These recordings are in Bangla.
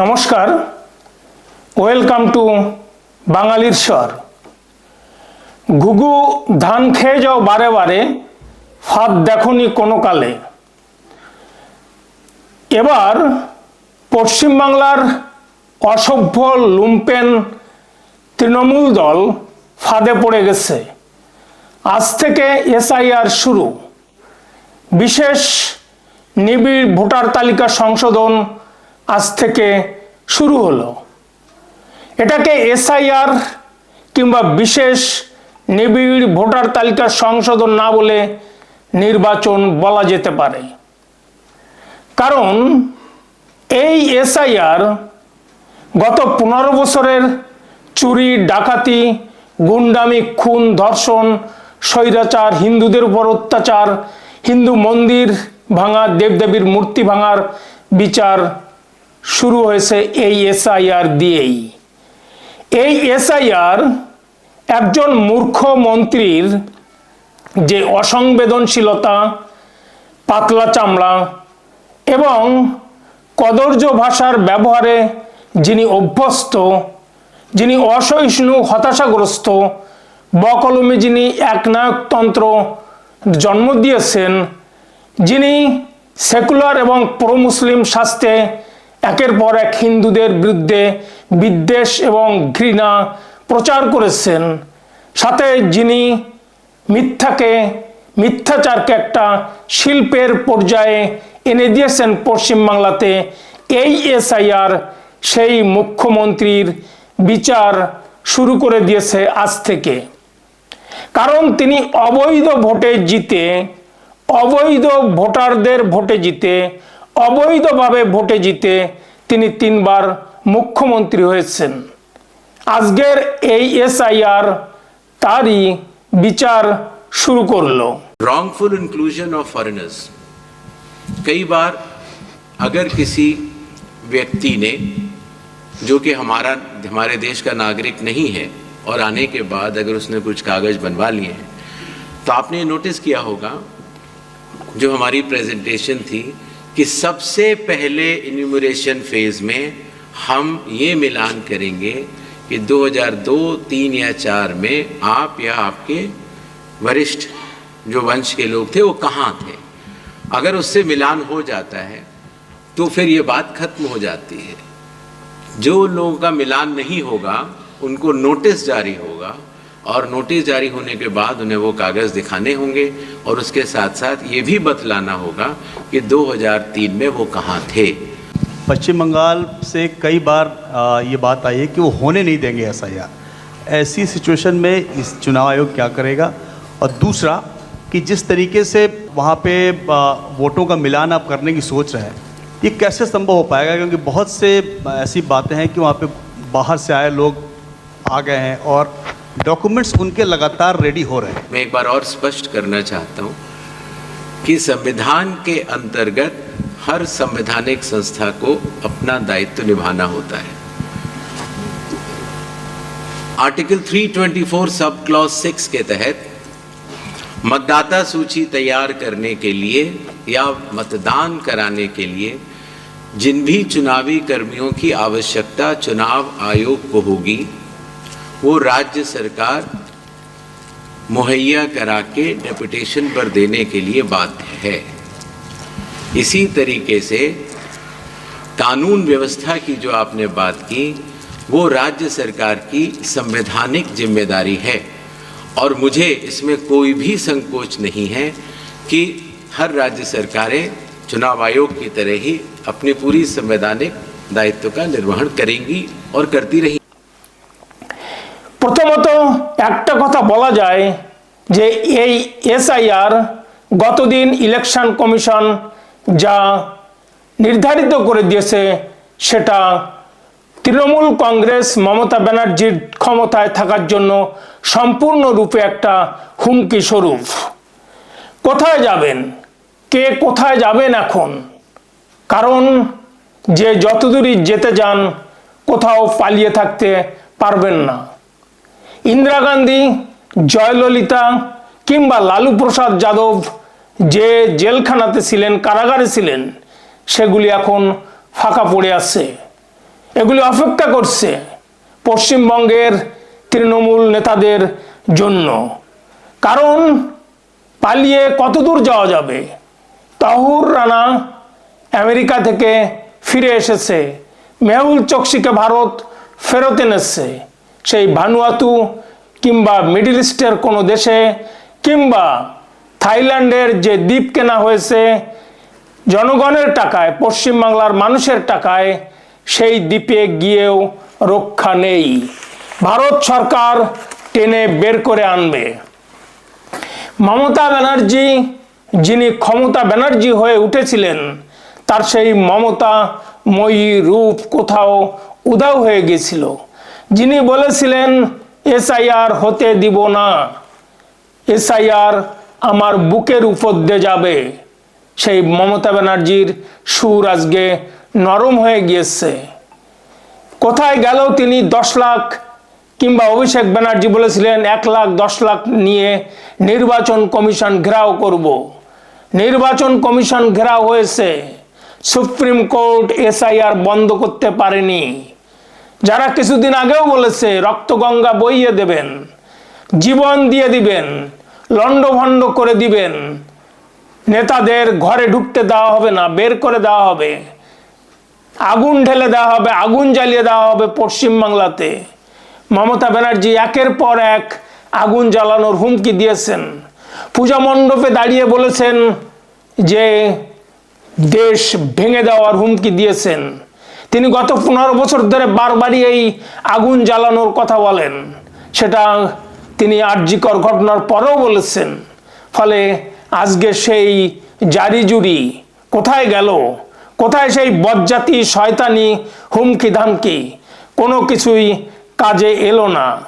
নমস্কার। ওয়েলকাম টু বাঙালির স্বর। ঘুঘু ধান খেয়ে যাও বারে বারে, ফাঁদ দেখনি কোনো কালে। এবার পশ্চিমবাংলার অসভ্য লুম্পেন তৃণমূল দল ফাঁদে পড়ে গেছে। আজ থেকে এসআইআর শুরু। বিশেষ নিবিড় ভোটার তালিকা সংশোধন আজ থেকে শুরু হলো। এটাকে এসআইআর কিংবা বিশেষ নিবিড় ভোটার তালিকা সংশোধন না বলে নির্বাচন বলা যেতে পারে। কারণ এই এসআইআর গত পনেরো বছরের চুরি, ডাকাতি, গুন্ডামি, খুন, ধর্ষণ, স্বৈরাচার, হিন্দুদের উপর অত্যাচার, হিন্দু মন্দির ভাঙা, দেবদেবীর মূর্তি ভাঙার বিচার শুরু হয়েছে এই এসআইআর দিয়েই। এই এসআইআর একজন মূর্খ মন্ত্রীর যে অসংবেদনশীলতা, পাতলা চামড়া এবং কদর্য ভাষার ব্যবহারে যিনি অভ্যস্ত, যিনি অসহিষ্ণু, হতাশাগ্রস্ত, বকলমে যিনি একনায়কতন্ত্র জন্ম দিয়েছেন, যিনি সেকুলার এবং প্রো মুসলিম শাস্তে একের পর এক হিন্দুদের বিরুদ্ধে বিদ্বেষ এবং ঘৃণা প্রচার করেছেন। সাথে যিনি মিথ্যাকে, মিথ্যাচারকে একটা শিল্পের পর্যায়ে এনে দিয়েছেন পশ্চিমবাংলাতে, এই এসআইআর সেই মুখ্যমন্ত্রীর বিচার শুরু করে দিয়েছে আজ থেকে। কারণ তিনি অবৈধ ভোটে জিতে, অবৈধ ভোটারদের ভোটে জিতে অবৈধভাবে ভোটে জিতে তিনি তিনবার মুখ্যমন্ত্রী হয়েছেন আজকের এই এসআইআর তারই বিচার শুরু করলো wrongful inclusion of foreigners कई बार अगर किसी व्यक्ति ने जो कि हमारा हमारे देश का नागरिक नहीं है और आने के बाद अगर उसने कुछ कागज बनवा लिए हैं तो आपने नोटिस किया होगा जो हमारी प्रेजेंटेशन थी कि सबसे पहले इन्यूमरेशन फ़ेज़ में हम ये मिलान करेंगे कि 2002, 3 या 4 में आप या आपके वरिष्ठ जो वंश के लोग थे वो कहाँ थे? अगर उससे मिलान हो जाता है तो फिर ये बात खत्म हो जाती है। जो लोगों का मिलान नहीं होगा उनको नोटिस जारी होगा और नोटिस जारी होने के बाद उन्हें वो कागज़ दिखाने होंगे और उसके साथ साथ ये भी बतलाना होगा कि 2003 में वो कहाँ थे। पश्चिम बंगाल से कई बार ये बात आई है कि वो होने नहीं देंगे ऐसा यार ऐसी सिचुएशन में इस चुनाव आयोग क्या करेगा? और दूसरा, कि जिस तरीके से वहाँ पे वोटों का मिलान आप करने की सोच रहे हैं, ये कैसे संभव हो पाएगा? क्योंकि बहुत से ऐसी बातें हैं कि वहाँ पे बाहर से आए लोग आ गए हैं और डॉक्यूमेंट्स उनके लगातार रेडी हो रहे हैं। मैं एक बार और स्पष्ट करना चाहता हूँ कि संविधान के अंतर्गत हर संवैधानिक संस्था को अपना दायित्व निभाना होता है। आर्टिकल 324 सब क्लॉज 6 के तहत मतदाता सूची तैयार करने के लिए या मतदान कराने के लिए जिन भी चुनावी कर्मियों की आवश्यकता चुनाव आयोग को होगी वो राज्य सरकार मुहैया करा के डेपुटेशन पर देने के लिए बाध्य है। इसी तरीके से कानून व्यवस्था की जो आपने बात की, वो राज्य सरकार की संवैधानिक ज़िम्मेदारी है। और मुझे इसमें कोई भी संकोच नहीं है कि हर राज्य सरकारें चुनाव आयोग की तरह ही अपनी पूरी संवैधानिक दायित्व का निर्वहन करेंगी और करती रही। প্রথমত একটা কথা বলা যায় যে এই এসআইআর গতদিন ইলেকশন কমিশন যা নির্ধারিত করে দিয়েছে সেটা তৃণমূল কংগ্রেস মমতা ব্যানার্জির ক্ষমতায় থাকার জন্য সম্পূর্ণরূপে একটা হুমকি স্বরূপ। কোথায় যাবেন? কে কোথায় যাবেন এখন? কারণ যে যতদূরই যেতে যান, কোথাও পালিয়ে থাকতে পারবেন না। ইন্দিরা গান্ধী, জয়ললিতা কিংবা লালু প্রসাদ যাদব যে জেলখানাতে ছিলেন, কারাগারে ছিলেন, সেগুলি এখন ফাঁকা পড়ে আছে। এগুলি অপেক্ষা করছে পশ্চিমবঙ্গের তৃণমূল নেতাদের জন্য। কারণ পালিয়ে কত দূর যাওয়া যাবে? তাহুর রানা আমেরিকা থেকে ফিরে এসেছে। মেহুল চকসিকে ভারত ফেরত এনেছে। সেই ভানুয়াতু কিংবা মিডিল ইস্টের কোনো দেশে কিংবা থাইল্যান্ডের যে দ্বীপ কেনা হয়েছে, জনগণের টাকায় পশ্চিমবাংলার মানুষের টাকায় সেই দ্বীপে গিয়েও রক্ষা নেই। ভারত সরকার টেনে বের করে আনবে। মমতা ব্যানার্জি, যিনি ক্ষমতা ব্যানার্জি হয়ে উঠেছিলেন, তার সেই মমতা ময়ী রূপ কোথাও উধাও হয়ে গেছিল। যিনি বলেছিলেন, এসআইআর হতে দিব না। এসআইআর আমার বুকের উপর দিয়ে যাবে। সেই মমতা ব্যানার্জির সুর আজকে নরম হয়ে গিয়েছে। কোথায় গেল তিনি দশ লাখ কিংবা অভিষেক ব্যানার্জি বলেছিলেন, এক লাখ দশ লাখ নিয়ে নির্বাচন কমিশন ঘেরাও করব। নির্বাচন কমিশন ঘেরাও হয়েছে। সুপ্রিম কোর্ট এসআইআর বন্ধ করতে পারেনি। যারা কিছুদিন আগেও বলেছে রক্তগঙ্গা বইয়ে দেবেন, জীবন দিয়ে দিবেন, লণ্ডভণ্ড করে দিবেন, নেতাদের ঘরে ঢুকতে দেওয়া হবে না, বের করে দেওয়া হবে, আগুন ঢেলে দেওয়া হবে, আগুন জ্বালিয়ে দেওয়া হবে পশ্চিমবাংলাতে মমতা ব্যানার্জি একের পর এক আগুন জ্বালানোর হুমকি দিয়েছেন। পূজা মণ্ডপে দাঁড়িয়ে বলেছেন যে, দেশ ভেঙে দেওয়ার হুমকি দিয়েছেন। তিনি গত পনেরো বছর ধরে বারবারই এই আগুন জ্বালানোর কথা বলেন। সেটা তিনি আর্যিকর ঘটনার পরেও বলেছেন। ফলে আজকে সেই জারি জুরি কোথায় গেল? কোথায় সেই বজ্জাতি শয়তানি হুমকি ধামকি? কোনো কিছুই কাজে এলো না।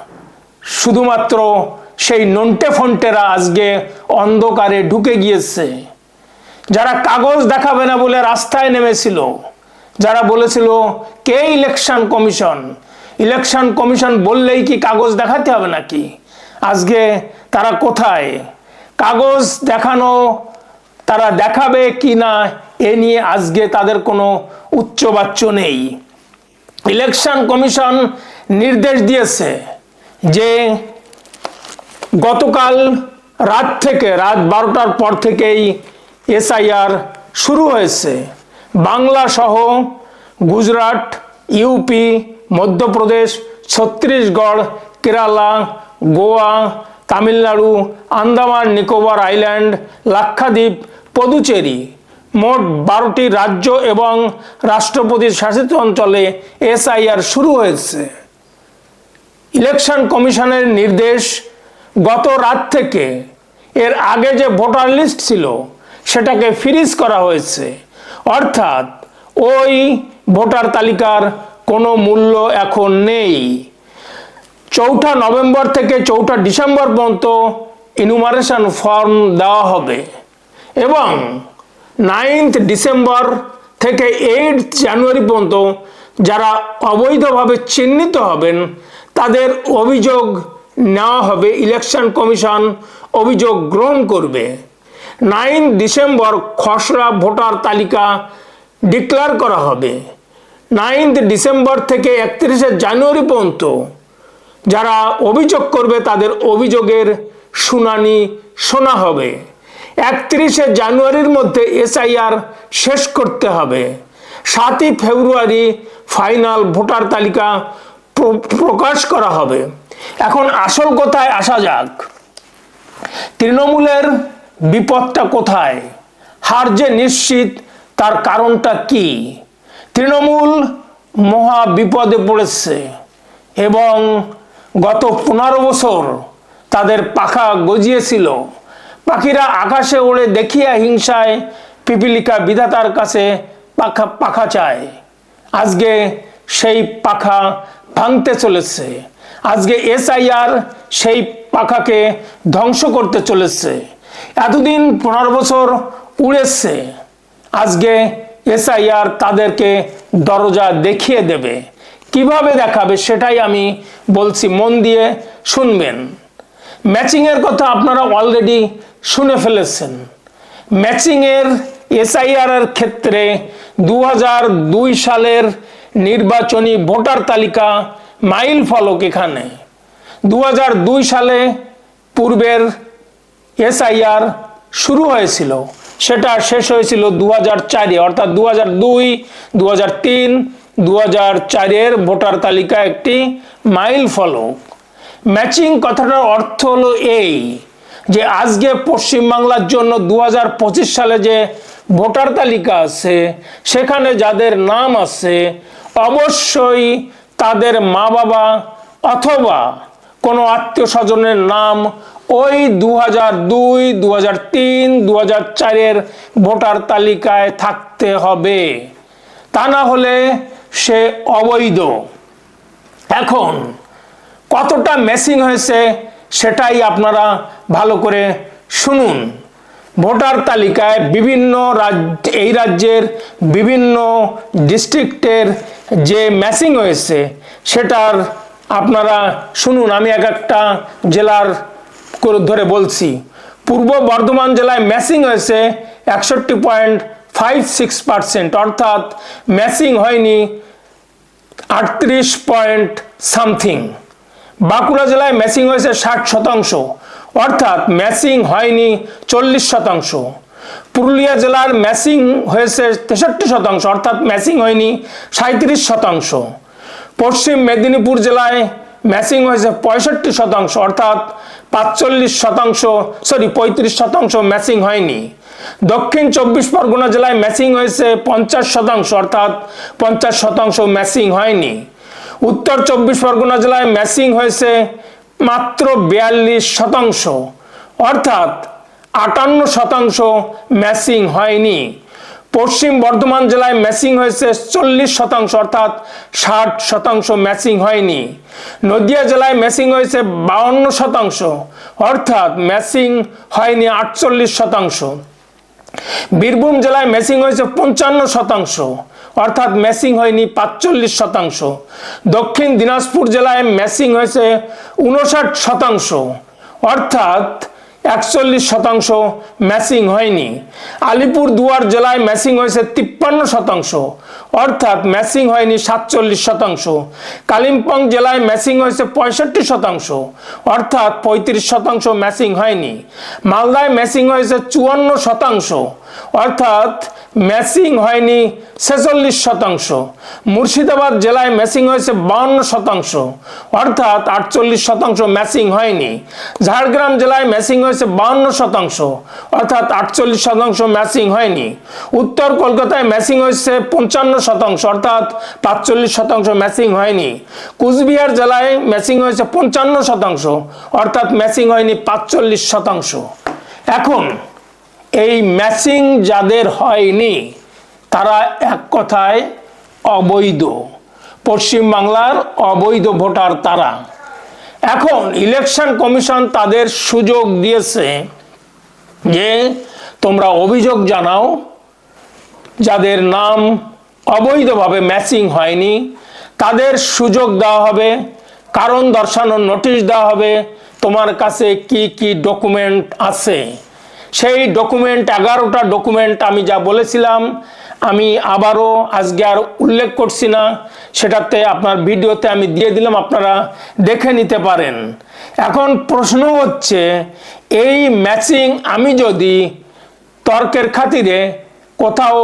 শুধুমাত্র সেই নন্টে ফন্টেরা আজকে অন্ধকারে ঢুকে গিয়েছে। যারা কাগজ দেখাবে না বলে রাস্তায় নেমেছিল যারা বলেছিল, কে ইলেকশন কমিশন ইলেকশন কমিশন বললেই কি কাগজ দেখাতে হবে নাকি? আজকে তারা কোথায়? কাগজ দেখানো, তারা দেখাবে কি না, এ নিয়ে আজকে তাদের কোনো উচ্চবাচ্য নেই। ইলেকশন কমিশন নির্দেশ দিয়েছে যে, গতকাল রাত থেকে, রাত বারোটার পর থেকেই এসআইআর শুরু হয়েছে। বাংলা সহ গুজরাট ইউপি মধ্যপ্রদেশ, ছত্তিশগড়, কেরালা, গোয়া, তামিলনাড়ু, আন্দামান নিকোবর আইল্যান্ড, লাক্ষাদ্বীপ, পদুচেরি। মোট বারোটি রাজ্য এবং রাষ্ট্রপতি শাসিত অঞ্চলে এসআইআর শুরু হয়েছে। ইলেকশন কমিশনের নির্দেশ গত রাত থেকে। এর আগে যে ভোটার লিস্ট ছিল, সেটাকে ফ্রিজ করা হয়েছে। অর্থাৎ ওই ভোটার তালিকার কোনো মূল্য এখন নেই। চৌঠা নভেম্বর থেকে চৌঠা ডিসেম্বর পর্যন্ত ইনুমারেশন ফর্ম দেওয়া হবে এবং নাইন্থ ডিসেম্বর থেকে এইট জানুয়ারি পর্যন্ত যারা অবৈধভাবে চিহ্নিত হবেন, তাদের অভিযোগ নেওয়া হবে ইলেকশন কমিশন অভিযোগ গ্রহণ করবে। নাইন ডিসেম্বর খসড়া ভোটার তালিকা ডিক্লেয়ার করা হবে। নাইন্থ ডিসেম্বর থেকে একত্রিশে জানুয়ারি পর্যন্ত যারা অভিযোগ করবে তাদের অভিযোগের শুনানি শোনা হবে। একত্রিশে জানুয়ারির মধ্যে এসআইআর শেষ করতে হবে। সাতই ফেব্রুয়ারি ফাইনাল ভোটার তালিকা প্রকাশ করা হবে। এখন আসল কথায় আসা যাক। তৃণমূলের বিপদটা কোথায়? হার যে নিশ্চিত, তার কারণটা কি? তৃণমূল মহা বিপদে পড়েছে এবং গত পনেরো বছর তাদের পাখা গজিয়েছিল। পাখিরা আকাশে ওড়ে দেখিয়া হিংসায় পিপিলিকা বিধাতার কাছে পাখা পাখা চায়। আজকে সেই পাখা ভাঙতে চলেছে। আজকে এসআইআর সেই পাখাকে ধ্বংস করতে চলেছে। এতদিন পনেরো বছর উড়েছে। আজকে এসআইআর তাদেরকে দরজা দেখিয়ে দেবে। কীভাবে দেখাবে সেটাই আমি বলছি, মন দিয়ে শুনবেন। ম্যাচিংয়ের কথা আপনারা অলরেডি শুনে ফেলেছেন। ম্যাচিংয়ের এসআইআর এর ক্ষেত্রে দু সালের নির্বাচনী ভোটার তালিকা মাইল ফলক এখানে। দু হাজার দুই সালে পূর্বের এসআইআর শুরু হয়েছিল। সেটা শেষ হয়েছিল দু হাজার চারে, অর্থাৎ দু হাজার দুই দু হাজার তিন দু হাজার চারের ভোটার তালিকা একটি মাইল ফলক। ম্যাচিং কথাটার অর্থ হলো এই যে আজকে পশ্চিমবাংলার জন্য দু হাজার পঁচিশ সালে যে ভোটার তালিকা আছে, সেখানে যাদের নাম আছে, অবশ্যই তাদের মা বাবা অথবা কোনো আত্মীয় স্বজনের নাম ওই দু হাজার দুই দু হাজার তিন দু হাজার চারের ভোটার তালিকায় থাকতে হবে। তা না হলে সে অবৈধ। এখন কতটা মেসিং হয়েছে সেটাই আপনারা ভালো করে শুনুন। ভোটার তালিকায় বিভিন্ন রাজ্য এই রাজ্যের বিভিন্ন ডিস্ট্রিক্টের যে ম্যাচিং হয়েছে সেটার আপনারা শুনুন। আমি এক একটা জেলার করে ধরে বলছি পূর্ব বর্ধমান জেলায় ম্যাচিং হয়েছে একষট্টি পয়েন্ট ফাইভ সিক্স পার্সেন্ট অর্থাৎ ম্যাচিং হয়নি আটত্রিশ পয়েন্ট সামথিং বাঁকুড়া জেলায় ম্যাচিং হয়েছে ষাট শতাংশ অর্থাৎ ম্যাচিং হয়নি চল্লিশ শতাংশ পুরুলিয়া জেলার ম্যাচিং হয়েছে তেষট্টি শতাংশ অর্থাৎ ম্যাচিং হয়নি সাঁত্রিশ শতাংশ পশ্চিম মেদিনীপুর জেলায় ম্যাচিং হয়েছে পঁয়ষট্টি শতাংশ অর্থাৎ পাঁচচল্লিশ শতাংশ সরি পঁয়ত্রিশ শতাংশ ম্যাচিং হয়নি। দক্ষিণ চব্বিশ পরগনা জেলায় ম্যাচিং হয়েছে পঞ্চাশ শতাংশ, অর্থাৎ পঞ্চাশ শতাংশ ম্যাচিং হয়নি। উত্তর চব্বিশ পরগনা জেলায় ম্যাচিং হয়েছে মাত্র বিয়াল্লিশ শতাংশ, অর্থাৎ আটান্ন শতাংশ ম্যাচিং হয়নি। পশ্চিম বর্ধমান জেলায় ম্যাচিং হয়েছে চল্লিশ শতাংশ, অর্থাৎ ষাট শতাংশ ম্যাচিং হয়নি। নদিয়া জেলায় ম্যাচিং হয়েছে বাউন্ন শতাংশ, অর্থাৎ ম্যাচিং হয়নি আটচল্লিশ শতাংশ। বীরভূম জেলায় ম্যাচিং হয়েছে পঞ্চান্ন শতাংশ, অর্থাৎ ম্যাচিং হয়নি পাঁচচল্লিশ শতাংশ। দক্ষিণ দিনাজপুর জেলায় ম্যাচিং হয়েছে উনষাট শতাংশ, অর্থাৎ একচল্লিশ শতাংশ ম্যাচিং হয়নি। আলিপুর দুয়ার জেলায় ম্যাচিং হয়েছে তিপ্পান্ন শতাংশ। অর্থাৎ ম্যাচিং হয়নি সাতচল্লিশ শতাংশ। কালিম্পং জেলায় ম্যাচিং হয়েছে পঁয়ষট্টি শতাংশ। অর্থাৎ পঁয়ত্রিশ শতাংশ ম্যাচিং হয়নি। মালদায় ম্যাচিং হয়েছে চুয়ান্ন শতাংশ। অর্থাৎ ম্যাচিং হয়নি ছেচল্লিশ শতাংশ। মুর্শিদাবাদ জেলায় ম্যাচিং হয়েছে বাউন্ন শতাংশ। অর্থাৎ আটচল্লিশ শতাংশ ম্যাচিং হয়নি। ঝাড়গ্রাম জেলায় ম্যাচিং হয়েছে বাউন্ন শতাংশ। অর্থাৎ আটচল্লিশ শতাংশ ম্যাচিং হয়নি। উত্তর কলকাতায় ম্যাচিং হয়েছে পঞ্চান্ন শতাংশ। অর্থাৎ পাঁচচল্লিশ শতাংশ ম্যাচিং হয়নি। কুচবিহার জেলায় ম্যাচিং হয়েছে পঞ্চান্ন শতাংশ। অর্থাৎ ম্যাচিং হয়নি পাঁচচল্লিশ শতাংশ। এখন এই ম্যাচিং যাদের হয়নি, তারা এক কথায় অবৈধ। পশ্চিমবাংলার অবৈধ ভোটার তারা। এখন ইলেকশন কমিশন তাদের সুযোগ দিয়েছে যে তোমরা অভিযোগ জানাও, যাদের নাম অবৈধভাবে ম্যাচিং হয়নি, তাদের সুযোগ দেওয়া হবে, কারণ দর্শানোর নোটিশ দেওয়া হবে, তোমার কাছে কি কি ডকুমেন্ট আছে? সেই ডকুমেন্ট এগারোটা ডকুমেন্ট আমি যা বলেছিলাম, আমি আবারও আজকে আর উল্লেখ করছি না, সেটাতে আপনার ভিডিওতে আমি দিয়ে দিলাম, আপনারা দেখে নিতে পারেন। এখন প্রশ্ন হচ্ছে, এই ম্যাচিং আমি যদি তর্কের খাতিরে কোথাও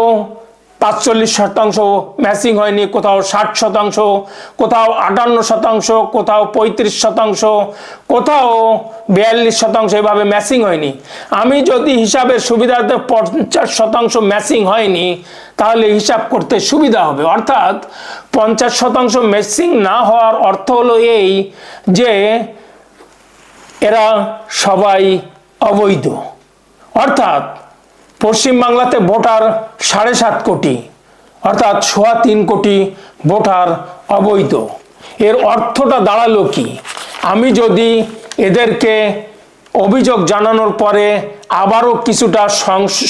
পাঁচচল্লিশ শতাংশ ম্যাচিং হয়নি, কোথাও ষাট শতাংশ, কোথাও আটান্ন শতাংশ, কোথাও পঁয়ত্রিশ শতাংশ, কোথাও বিয়াল্লিশ শতাংশ এভাবে ম্যাচিং হয়নি। আমি যদি হিসাবের সুবিধাতে পঞ্চাশ শতাংশ ম্যাচিং হয়নি, তাহলে হিসাব করতে সুবিধা হবে। অর্থাৎ পঞ্চাশ শতাংশ ম্যাচিং না হওয়ার অর্থ হলো এই যে এরা সবাই অবৈধ। অর্থাৎ পশ্চিমবাংলাতে ভোটার সাড়ে সাত কোটি, অর্থাৎ সোয়া তিন কোটি ভোটার অবৈধ। এর অর্থটা দাঁড়াল কি? আমি যদি এদেরকে অভিযোগ জানানোর পরে আবারও কিছুটা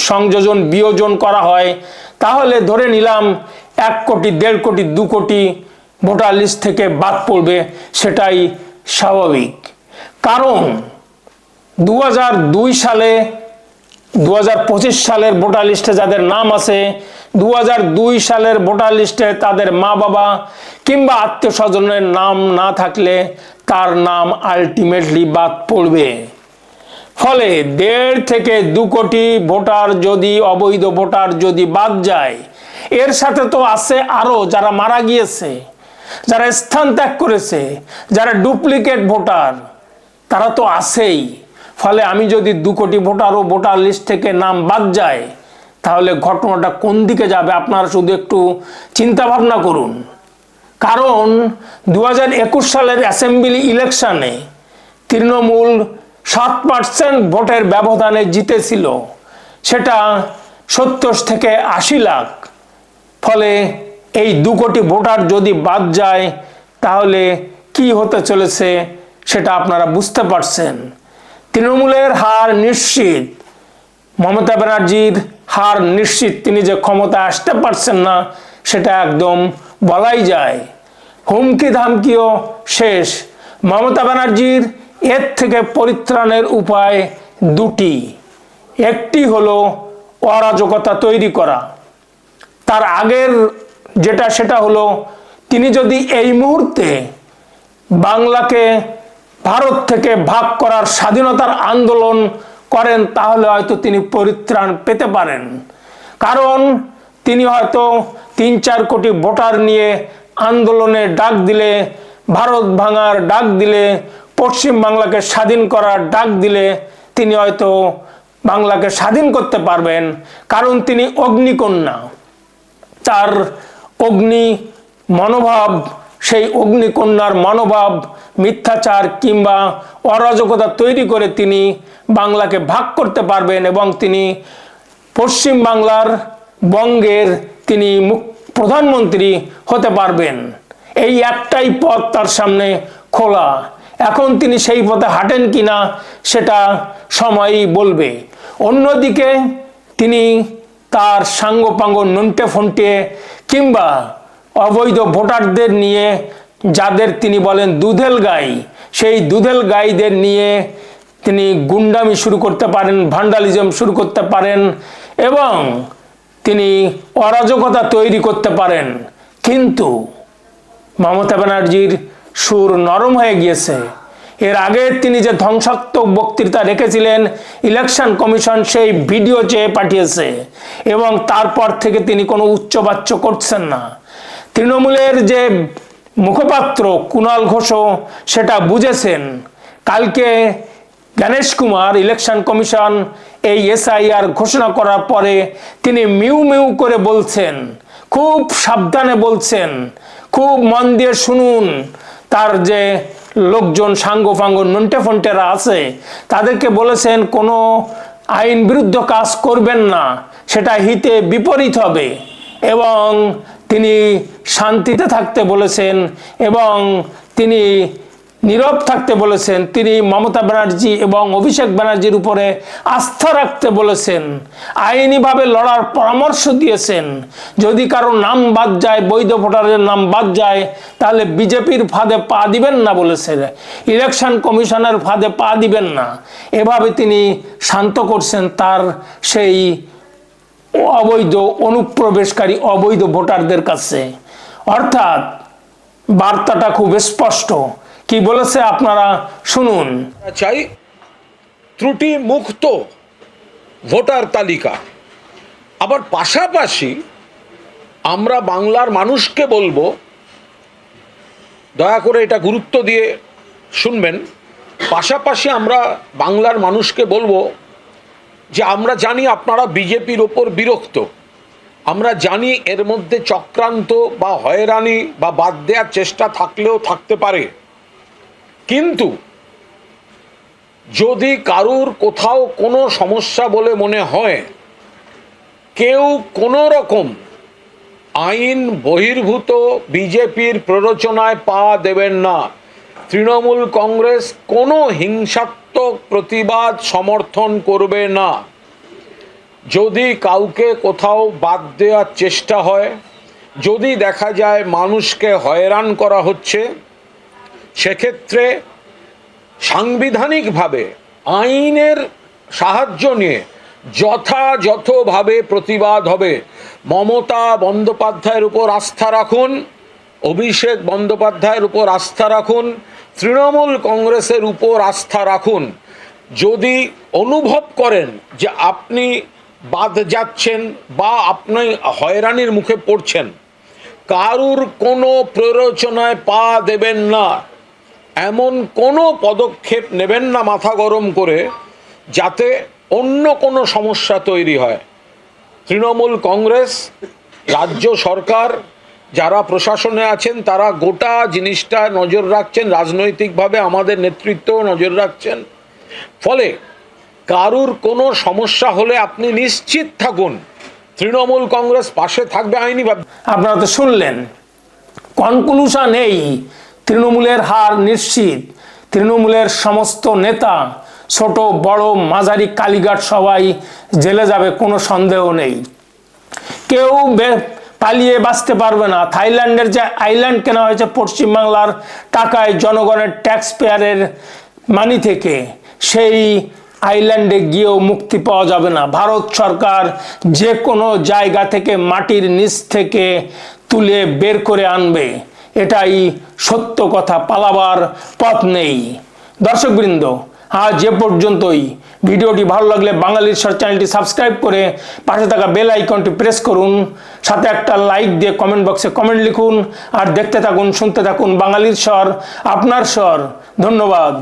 সংযোজন, বিয়োজন করা হয়, তাহলে ধরে নিলাম এক কোটি, দেড় কোটি, দু কোটি ভোটার লিস্ট থেকে বাদ পড়বে, সেটাই স্বাভাবিক। কারণ দু হাজার দুই সালে দু হাজার পঁচিশ সালের ভোটার লিস্টে যাদের নাম আছে দু হাজার দুই সালের ভোটার লিস্টে তাদের মা বাবা কিংবা আত্মীয় স্বজনের নাম না থাকলে তার নাম আলটিমেটলি বাদ পড়বে। ফলে দেড় থেকে দু কোটি ভোটার যদি, অবৈধ ভোটার যদি বাদ যায়, এর সাথে তো আছে আরও যারা মারা গিয়েছে, যারা স্থান ত্যাগ করেছে, যারা ডুপ্লিকেট ভোটার, তারা তো আছেই। ফলে আমি যদি দু কোটি ভোটার ও ভোটার লিস্ট থেকে নাম বাদ যায় তাহলে ঘটনাটা কোন দিকে যাবে আপনারা শুধু একটু চিন্তা ভাবনা করুন। কারণ দু হাজার একুশ সালের অ্যাসেম্বলি ইলেকশনে তৃণমূল সাত পার্সেন্ট ভোটের ব্যবধানে জিতেছিল। সেটা সত্তর থেকে আশি লাখ। ফলে এই দু কোটি ভোটার যদি বাদ যায়, তাহলে কি হতে চলেছে সেটা আপনারা বুঝতে পারছেন। তৃণমূলের হার নিশ্চিত, মমতা ব্যানার্জির হার নিশ্চিত, তিনি যে ক্ষমতায় আসতে পারছেন না, সেটা একদম বলাই যায়। হুমকি ধামকিও শেষ। মমতা ব্যানার্জির এর থেকে পরিত্রাণের উপায় দুটি। একটি হলো অরাজকতা তৈরি করা। তার আগের যেটা, সেটা হলো, তিনি যদি এই মুহূর্তে বাংলাকে ভারত থেকে ভাগ করার স্বাধীনতার আন্দোলন করেন, তাহলে হয়তো তিনি পরিত্রাণ পেতে পারেন। কারণ তিনি হয়তো তিন চার কোটি ভোটার নিয়ে আন্দোলনে ডাক দিলে, ভারত ভাঙার ডাক দিলে, পশ্চিম বাংলাকে স্বাধীন করার ডাক দিলে তিনি হয়তো বাংলাকে স্বাধীন করতে পারবেন, কারণ তিনি অগ্নিকন্যা। তার অগ্নি মনোভাব সেই অগ্নিকন্যার মনোভাব মিথ্যাচার কিংবা অরাজকতা তৈরি করে তিনি বাংলাকে ভাগ করতে পারবেন এবং তিনি পশ্চিম বাংলার বঙ্গের তিনি প্রধানমন্ত্রী হতে পারবেন। এই একটাই পথ তার সামনে খোলা। এখন তিনি সেই পথে হাঁটেন কিনা সেটা সময়ই বলবে। অন্যদিকে তিনি তার সাঙ্গপাঙ্গ নন্টে ফন্টে কিংবা অবৈধ ভোটারদের নিয়ে যাদের তিনি বলেন দুধেল গাই, সেই দুধেল গাইদের নিয়ে তিনি গুন্ডামি শুরু করতে পারেন, ভান্ডালিজম শুরু করতে পারেন এবং তিনি অরাজকতা তৈরি করতে পারেন। কিন্তু মমতা ব্যানার্জির সুর নরম হয়ে গিয়েছে। এর আগে তিনি যে ধ্বংসাত্মক বক্তৃতা রেখেছিলেন, ইলেকশন কমিশন সেই ভিডিও চেয়ে পাঠিয়েছে এবং তারপর থেকে তিনি কোনো উচ্চবাচ্য করছেন না। তৃণমূলের যে মুখপাত্র কুণাল ঘোষ সেটা বুঝেছেন। কালকে গণেশ কুমার, ইলেকশন কমিশন, এই এসআইআর ঘোষণা করার পরে তিনি মিউ মিউ করে বলছেন, খুব সাবধানে বলছেন, খুব মন দিয়ে শুনুন, তার যে লোকজন সাঙ্গ ফাঙ্গ নন্টে ফন্টেরা আছে, তাদেরকে বলেছেন কোনো আইন বিরুদ্ধ কাজ করবেন না, সেটা হিতে বিপরীত হবে এবং তিনি শান্তিতে থাকতে বলেছেন এবং তিনি নীরব থাকতে বলেছেন। তিনি মমতা ব্যানার্জি এবং অভিষেক ব্যানার্জির উপরে আস্থা রাখতে বলেছেন। আইনিভাবে লড়ার পরামর্শ দিয়েছেন। যদি কারও নাম বাদ যায়, বৈধ ভোটারের নাম বাদ যায়, তাহলে বিজেপির ফাঁদে পা দিবেন না বলেছেন। ইলেকশন কমিশনের ফাঁদে পা দিবেন না। এভাবে তিনি শান্ত করছেন তার সেই অবৈধ অনুপ্রবেশকারী অবৈধ ভোটারদের কাছে। অর্থাৎ বার্তাটা খুব স্পষ্ট। কি বলেছে আপনারা? শুনুন। চাই ত্রুটি মুক্ত ভোটার তালিকা। আবার পাশাপাশি আমরা বাংলার মানুষকে বলব, দয়া করে এটা গুরুত্ব দিয়ে শুনবেন। পাশাপাশি আমরা বাংলার মানুষকে বলব যে আমরা জানি আপনারা বিজেপির ওপর বিরক্ত। আমরা জানি এর মধ্যে চক্রান্ত বা হয়রানি বা বাদ দেওয়ার চেষ্টা থাকলেও থাকতে পারে। কিন্তু যদি কারুর কোথাও কোনো সমস্যা বলে মনে হয়, কেউ কোনো রকম আইন বহির্ভূত বিজেপির প্ররোচনায় পা দেবেন না। তৃণমূল কংগ্রেস কোনো হিংসাত্মক প্রতিবাদ সমর্থন করবে না। যদি কাউকে কোথাও বাদ দেওয়ার চেষ্টা হয়, যদি দেখা যায় মানুষকে হয়রান করা হচ্ছে, সেক্ষেত্রে সাংবিধানিকভাবে, আইনের সাহায্য নিয়ে যথাযথভাবে প্রতিবাদ হবে। মমতা বন্দ্যোপাধ্যায়ের উপর আস্থা রাখুন, অভিষেক বন্দ্যোপাধ্যায়ের উপর আস্থা রাখুন তৃণমূল কংগ্রেসের উপর আস্থা রাখুন। যদি অনুভব করেন যে আপনি বাদ যাচ্ছেন বা আপনি হয়রানির মুখে পড়ছেন, কারুর কোনো প্ররোচনায় পা দেবেন না। এমন কোনো পদক্ষেপ নেবেন না মাথা গরম করে, যাতে অন্য কোনো সমস্যা তৈরি হয়। তৃণমূল কংগ্রেস, রাজ্য সরকার যারা প্রশাসনে আছেন, তারা গোটা জিনিসটা নজর রাখছেন, রাজনৈতিকভাবে আমাদের নেতৃত্ব নজর রাখছেন। ফলে কারুর কোনো সমস্যা হলে আপনি নিশ্চিত থাকুন, তৃণমূল কংগ্রেস পাশে থাকবে আইনিভাবে আপনারা তো শুনলেন, কনক্লুশন এই তৃণমূলের হার নিশ্চিত, তৃণমূলের সমস্ত নেতা, ছোট, বড়, মাঝারি, কালীঘাট সবাই জেলে যাবে, কোনো সন্দেহ নেই। কেউ পালিয়ে বাঁচতে পারবে না। থাইল্যান্ডের যে আইল্যান্ড কেনা হয়েছে পশ্চিমবাংলার টাকায় জনগণের ট্যাক্স পেয়ারের মানি থেকে, সেই আইল্যান্ডে গিয়েও মুক্তি পাওয়া যাবে না। ভারত সরকার যে কোনো জায়গা থেকে মাটির নিচ থেকে তুলে বের করে আনবে, এটাই সত্য কথা, পালাবার পথ নেই। দর্শকবৃন্দ, আজ যে পর্যন্তই। ভিডিওটি ভালো লাগলে বাঙালির স্বর চ্যানেলটি সাবস্ক্রাইব করে পাশে থাকা বেল আইকনটি প্রেস করুন, সাথে একটা লাইক দিয়ে কমেন্ট বক্সে কমেন্ট লিখুন, আর দেখতে থাকুন, শুনতে থাকুন বাঙালির স্বর, আপনার স্বর। ধন্যবাদ।